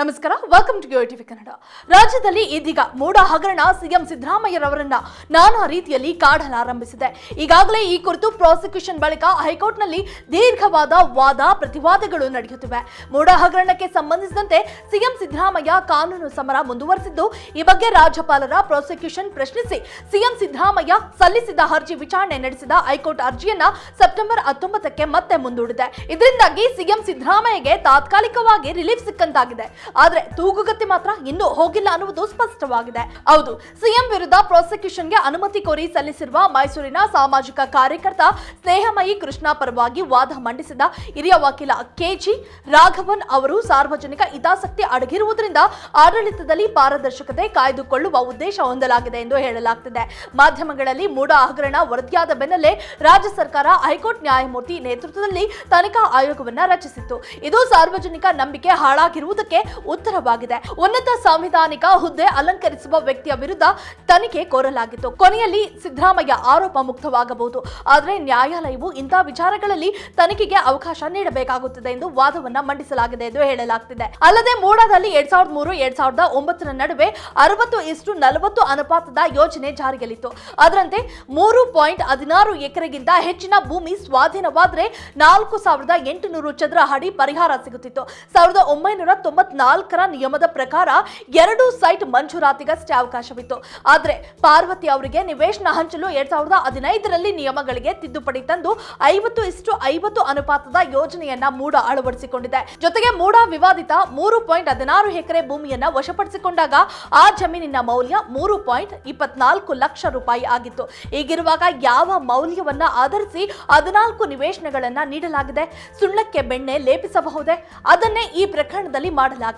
ನಮಸ್ಕಾರ welcome to TV Kannada ರಾಜ್ಯದಲ್ಲಿ ಇದೀಗ ಮೂಡ ಹಗರಣ ಸಿಎಂ ಸಿದ್ದರಾಮಯ್ಯರವರನ್ನ ನಾನಾ ರೀತಿಯಲ್ಲಿ ಕಾಡಲಾರಂಭಿಸಿದೆ ಈಗಾಗಲೇ ಈ ಕುರಿತು ಪ್ರಾಸಿಕ್ಯೂಷನ್ ಬಳಿಕ ಹೈಕೋರ್ಟ್ನಲ್ಲಿ ದೀರ್ಘವಾದ ವಾದ ಪ್ರತಿವಾದಗಳು ನಡೆಯುತ್ತಿವೆ. ಮೂಡ ಹಗರಣಕ್ಕೆ ಸಂಬಂಧಿಸಿದಂತೆ ಸಿಎಂ ಸಿದ್ದರಾಮಯ್ಯ ಕಾನೂನು ಸಮರ ಮುಂದುವರೆಸಿದ್ದು, ಈ ಬಗ್ಗೆ ರಾಜ್ಯಪಾಲರ ಪ್ರಾಸಿಕ್ಯೂಷನ್ ಪ್ರಶ್ನಿಸಿ ಸಿಎಂ ಸಿದ್ದರಾಮಯ್ಯ ಸಲ್ಲಿಸಿದ ಅರ್ಜಿ ವಿಚಾರಣೆ ನಡೆಸಿದ ಹೈಕೋರ್ಟ್ ಅರ್ಜಿಯನ್ನ ಸೆಪ್ಟೆಂಬರ್ ಹತ್ತೊಂಬತ್ತಕ್ಕೆ ಮತ್ತೆ ಮುಂದೂಡಿದೆ. ಇದರಿಂದಾಗಿ ಸಿಎಂ ಸಿದ್ದರಾಮಯ್ಯಗೆ ತಾತ್ಕಾಲಿಕವಾಗಿ ರಿಲೀಫ್ ಸಿಕ್ಕಂತಾಗಿದೆ. ಆದ್ರೆ ತೂಗುಗತಿ ಮಾತ್ರ ಇನ್ನೂ ಹೋಗಿಲ್ಲ ಅನ್ನುವುದು ಸ್ಪಷ್ಟವಾಗಿದೆ. ಹೌದು, ಸಿಎಂ ವಿರುದ್ಧ ಪ್ರಾಸಿಕ್ಯೂಷನ್ಗೆ ಅನುಮತಿ ಕೋರಿ ಸಲ್ಲಿಸಿರುವ ಮೈಸೂರಿನ ಸಾಮಾಜಿಕ ಕಾರ್ಯಕರ್ತ ಸ್ನೇಹಮಯಿ ಕೃಷ್ಣ ಪರವಾಗಿ ವಾದ ಮಂಡಿಸಿದ ಹಿರಿಯ ವಕೀಲ ಕೆಜಿ ರಾಘವನ್ ಅವರು ಸಾರ್ವಜನಿಕ ಹಿತಾಸಕ್ತಿ ಅಡಗಿರುವುದರಿಂದ ಆಡಳಿತದಲ್ಲಿ ಪಾರದರ್ಶಕತೆ ಕಾಯ್ದುಕೊಳ್ಳುವ ಉದ್ದೇಶ ಹೊಂದಲಾಗಿದೆ ಎಂದು ಹೇಳಲಾಗ್ತಿದೆ. ಮಾಧ್ಯಮಗಳಲ್ಲಿ ಮೂಡ ಹಗರಣ ವರದಿಯಾದ ಬೆನ್ನಲ್ಲೇ ರಾಜ್ಯ ಸರ್ಕಾರ ಹೈಕೋರ್ಟ್ ನ್ಯಾಯಮೂರ್ತಿ ನೇತೃತ್ವದಲ್ಲಿ ತನಿಖಾ ಆಯೋಗವನ್ನು ರಚಿಸಿತ್ತು. ಇದು ಸಾರ್ವಜನಿಕ ನಂಬಿಕೆ ಹಾಳಾಗಿರುವುದಕ್ಕೆ ಉತ್ತರವಾಗಿದೆ. ಉನ್ನತ ಸಾಂವಿಧಾನಿಕ ಹುದ್ದೆ ಅಲಂಕರಿಸುವ ವ್ಯಕ್ತಿಯ ವಿರುದ್ಧ ತನಿಖೆ ಕೋರಲಾಗಿತ್ತು. ಕೊನೆಯಲ್ಲಿ ಸಿದ್ದರಾಮಯ್ಯ ಆರೋಪ ಮುಕ್ತವಾಗಬಹುದು. ಆದರೆ ನ್ಯಾಯಾಲಯವು ಇಂತಹ ವಿಚಾರಗಳಲ್ಲಿ ತನಿಖೆಗೆ ಅವಕಾಶ ನೀಡಬೇಕಾಗುತ್ತದೆ ಎಂದು ವಾದವನ್ನ ಮಂಡಿಸಲಾಗಿದೆ ಎಂದು ಹೇಳಲಾಗ್ತಿದೆ. ಅಲ್ಲದೆ ಮೂಡಾದಲ್ಲಿ ಎರಡ್ ಸಾವಿರದ ಮೂರು, ಎರಡ್ ಸಾವಿರದ ಒಂಬತ್ತರ ನಡುವೆ ಅರವತ್ತು ಇಷ್ಟು ನಲವತ್ತು ಅನುಪಾತದ ಯೋಜನೆ ಜಾರಿಯಲ್ಲಿತ್ತು. ಅದರಂತೆ ಮೂರು ಪಾಯಿಂಟ್ ಹದಿನಾರು ಎಕರೆಗಿಂತ ಹೆಚ್ಚಿನ ಭೂಮಿ ಸ್ವಾಧೀನವಾದರೆ ನಾಲ್ಕು ಸಾವಿರದ ಎಂಟುನೂರು ಚದರ ಅಡಿ ಪರಿಹಾರ ಸಿಗುತ್ತಿತ್ತು. ಸಾವಿರದ ಒಂಬೈನೂರ ತೊಂಬತ್ನಾಲ್ಕರ ನಿಯಮದ ಪ್ರಕಾರ ಎರಡು ಸೈಟ್ ಮಂಜೂರಾತಿಗಷ್ಟೇ ಅವಕಾಶವಿತ್ತು. ಆದರೆ ಪಾರ್ವತಿ ಅವರಿಗೆ ನಿವೇಶನ ಹಂಚಲು ಎರಡ್ ಸಾವಿರದ ಹದಿನೈದರಲ್ಲಿ ನಿಯಮಗಳಿಗೆ ತಿದ್ದುಪಡಿ ತಂದು ಐವತ್ತು ಇಷ್ಟು ಐವತ್ತು ಅನುಪಾತದ ಯೋಜನೆಯನ್ನ ಮೂಡ ಅಳವಡಿಸಿಕೊಂಡಿದೆ. ಜೊತೆಗೆ ಮೂಡ ವಿವಾದಿತ ಮೂರು ಪಾಯಿಂಟ್ ಹದಿನಾರು ಎಕರೆ ಭೂಮಿಯನ್ನ ವಶಪಡಿಸಿಕೊಂಡಾಗ ಆ ಜಮೀನಿನ ಮೌಲ್ಯ ಮೂರು ಪಾಯಿಂಟ್ ಇಪ್ಪತ್ನಾಲ್ಕು ಲಕ್ಷ ರೂಪಾಯಿ ಆಗಿತ್ತು. ಈಗಿರುವಾಗ ಯಾವ ಮೌಲ್ಯವನ್ನ ಆಧರಿಸಿ ಹದಿನಾಲ್ಕು ನಿವೇಶನಗಳನ್ನ ನೀಡಲಾಗಿದೆ? ಸುಳ್ಳಕ್ಕೆ ಬೆಣ್ಣೆ ಲೇಪಿಸಬಹುದೇ? ಅದನ್ನೇ ಈ ಪ್ರಕರಣದಲ್ಲಿ ಮಾಡಲಾಗಿದೆ.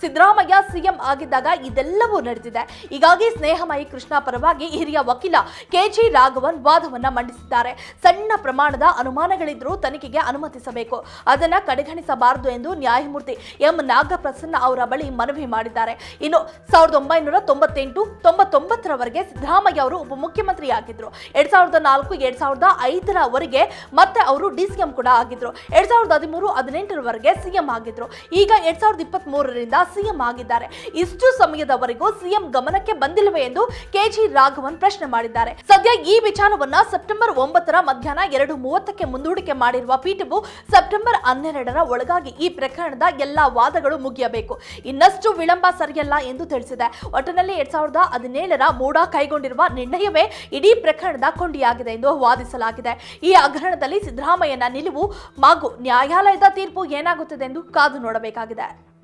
ಸಿದ್ದರಾಮಯ್ಯ ಸಿಎಂ ಆಗಿದ್ದಾಗ ಇದೆಲ್ಲವೂ ನಡೆದಿದೆ. ಹೀಗಾಗಿ ಸ್ನೇಹಮಯಿ ಕೃಷ್ಣ ಪರವಾಗಿ ಹಿರಿಯ ವಕೀಲ ಕೆಜಿ ರಾಘವನ್ ವಾದವನ್ನ ಮಂಡಿಸಿದ್ದಾರೆ. ಸಣ್ಣ ಪ್ರಮಾಣದ ಅನುಮಾನಗಳಿದ್ರೂ ತನಿಖೆಗೆ ಅನುಮತಿಸಬೇಕು. ಅದನ್ನ ಕಡೆಗಣಿಸಬಾರದು ಎಂದು ನ್ಯಾಯಮೂರ್ತಿ ಎಂ. ನಾಗಪ್ರಸನ್ನ ಅವರ ಬಳಿ ಮನವಿ ಮಾಡಿದ್ದಾರೆ. ಇನ್ನು ಸಾವಿರದ ಒಂಬೈನೂರ ತೊಂಬತ್ತೆಂಟು, ತೊಂಬತ್ತೊಂಬತ್ತರವರೆಗೆ ಸಿದ್ದರಾಮಯ್ಯ ಅವರು ಉಪಮುಖ್ಯಮಂತ್ರಿಯಾಗಿದ್ದರು ಎರಡ್ ಸಾವಿರದ ನಾಲ್ಕು, ಎರಡ್ ಸಾವಿರದ ಐದರವರೆಗೆ ಮತ್ತೆ ಅವರು ಡಿಸಿಎಂ ಕೂಡ ಆಗಿದ್ರು. ಎರಡ್ ಸಾವಿರದ ಹದಿಮೂರು, ಹದಿನೆಂಟರವರೆಗೆ ಸಿಎಂ ಆಗಿದ್ರು. ಈಗ ಎರಡ್ ಸಾವಿರದ ಇಪ್ಪತ್ತ್ ಮೂರರಿಂದ ಸಿಎಂ ಆಗಿದ್ದಾರೆ. ಇಷ್ಟು ಸಮಯದವರೆಗೂ ಸಿಎಂ ಗಮನಕ್ಕೆ ಬಂದಿಲ್ಲವೇ ಎಂದು ಕೆಜಿ ರಾಘವನ್ ಪ್ರಶ್ನೆ ಮಾಡಿದ್ದಾರೆ. ಸದ್ಯ ಈ ವಿಚಾರವನ್ನ ಸೆಪ್ಟೆಂಬರ್ ಒಂಬತ್ತರ ಮಧ್ಯಾಹ್ನ ಎರಡು ಮೂವತ್ತಕ್ಕೆ ಮುಂದೂಡಿಕೆ ಮಾಡಿರುವ ಪೀಠವು ಸೆಪ್ಟೆಂಬರ್ ಹನ್ನೆರಡರ ಒಳಗಾಗಿ ಈ ಪ್ರಕರಣದ ಎಲ್ಲಾ ವಾದಗಳು ಮುಗಿಯಬೇಕು. ಇನ್ನಷ್ಟು ವಿಳಂಬ ಸರಿಯಲ್ಲ ಎಂದು ತಿಳಿಸಿದೆ. ಒಟ್ಟಿನಲ್ಲಿ ಎರಡ್ ಸಾವಿರದ ಹದಿನೇಳರ ಮೂಡ ಕೈಗೊಂಡಿರುವ ನಿರ್ಣಯವೇ ಇಡೀ ಪ್ರಕರಣದ ಕೊಂಡಿಯಾಗಿದೆ ಎಂದು ವಾದಿಸಲಾಗಿದೆ. ಈ ಹಗರಣದಲ್ಲಿ ಸಿದ್ದರಾಮಯ್ಯನ ನಿಲುವು ಹಾಗೂ ನ್ಯಾಯಾಲಯದ ತೀರ್ಪು ಏನಾಗುತ್ತದೆ ಎಂದು ಕಾದು ನೋಡಬೇಕಾಗಿದೆ.